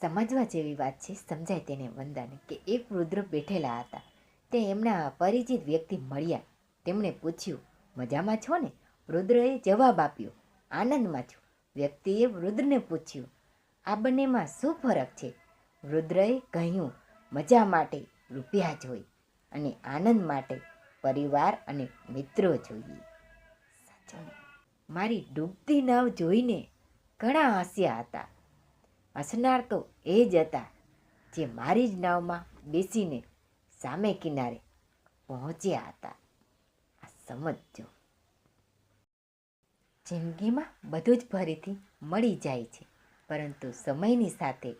સમજવા જેવી વાત છે, સમજાય તેને વંદાને કે એક વૃદ્ધ બેઠેલા હતા. તે એમના પરિચિત વ્યક્તિ મળ્યા. તેમણે પૂછ્યું, મજામાં છો ને? રુદ્રએ જવાબ આપ્યો, આનંદમાં છું. વ્યક્તિએ વૃદ્ધને પૂછ્યું, આ બંનેમાં શું ફરક છે? વૃદ્ધએ કહ્યું, મજા માટે રૂપિયા જોઈ અને આનંદ માટે પરિવાર અને મિત્રો જોઈએ. સાચો મારી ડૂબતી નાવ જોઈને ઘણા હસ્યા હતા. હસનાર તો એ જ હતા જે મારી જ નાવમાં બેસીને સામે કિનારે પહોંચ્યા હતા. આ સમજજો જિંદગીમાં બધું જ ફરીથી મળી જાય છે, પરંતુ સમયની સાથે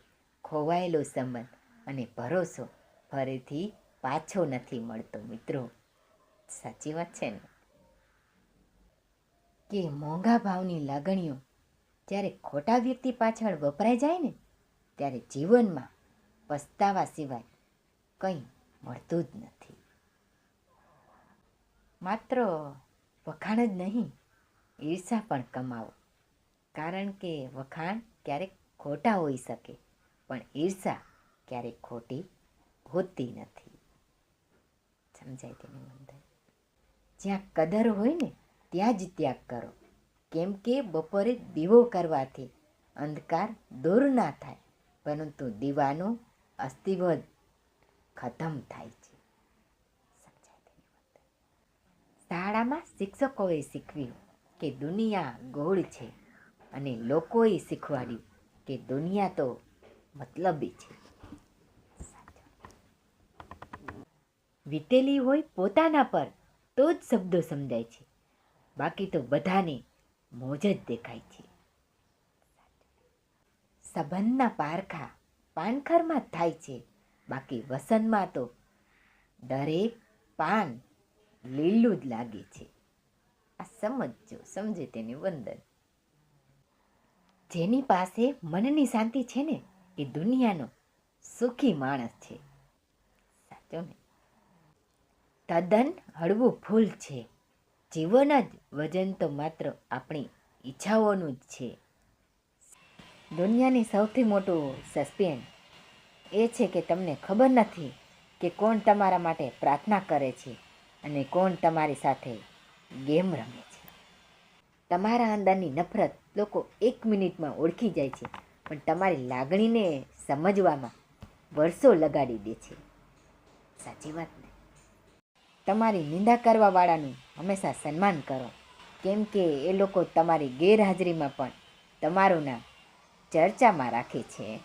ખોવાયેલો સંબંધ અને ભરોસો ફરીથી પાછો નથી મળતો, મિત્રો. સાચી વાત છે ને? કે મોંઘા ભાવની લાગણીઓ જ્યારે ખોટા વ્યક્તિ પાછળ વપરાઈ જાય ને, ત્યારે જીવનમાં પસ્તાવા સિવાય કંઈ મળતું જ નથી. માત્ર વખાણ જ નહીં, ઈર્ષા પણ કમાવો. કારણ કે વખાણ ક્યારેક ખોટા હોઈ શકે, પણ ઈર્ષા ક્યારેક ખોટી હોતી નથી. સમજાય તેની અંદર જ્યાં કદર હોય ને, ત્યાં જ ત્યાગ કરો. કેમ કે બપોરે દીવો કરવાથી અંધકાર દૂર ના થાય, પરંતુ દીવાનો અસ્તિત્વ ખતમ થાય છે. શાળામાં શિક્ષકોએ શીખવ્યું કે દુનિયા ગોળ છે અને લોકોએ શીખવાડ્યું કે દુનિયા તો મતલબી છે. વીતેલી હોય પોતાના પર તો જ શબ્દો સમજાય છે. બાકી તો બધાને મોજ જ દેખાય છે. સંબંધના પારખા પાનખરમાં જ થાય છે. બાકી વસંતમાં તો દરેક પાન લીલું જ લાગે છે. આ સમજજો, સમજે તેની વંદન. જેની પાસે મનની શાંતિ છે ને, એ દુનિયાનો સુખી માણસ છે. સાચો ને? તદ્દન હળવું ફૂલ છે. જીવન જ વજન તો માત્ર આપણી ઈચ્છાઓનું જ છે. દુનિયાની સૌથી મોટું સસ્પેન્સ એ છે કે તમને ખબર નથી કે કોણ તમારા માટે પ્રાર્થના કરે છે અને કોણ તમારી સાથે ગેમ રમે છે. તમારા અંદરની નફરત લોકો એક મિનિટમાં ઓળખી જાય છે, પણ તમારી લાગણીને સમજવામાં વર્ષો લગાડી દે છે. સાચી વાત તમારી નિંદા કરવાવાળાનું હંમેશા સન્માન કરો. કેમ કે એ લોકો તમારી ગેરહાજરીમાં પણ તમારું નામ ચર્ચામાં રાખે છે.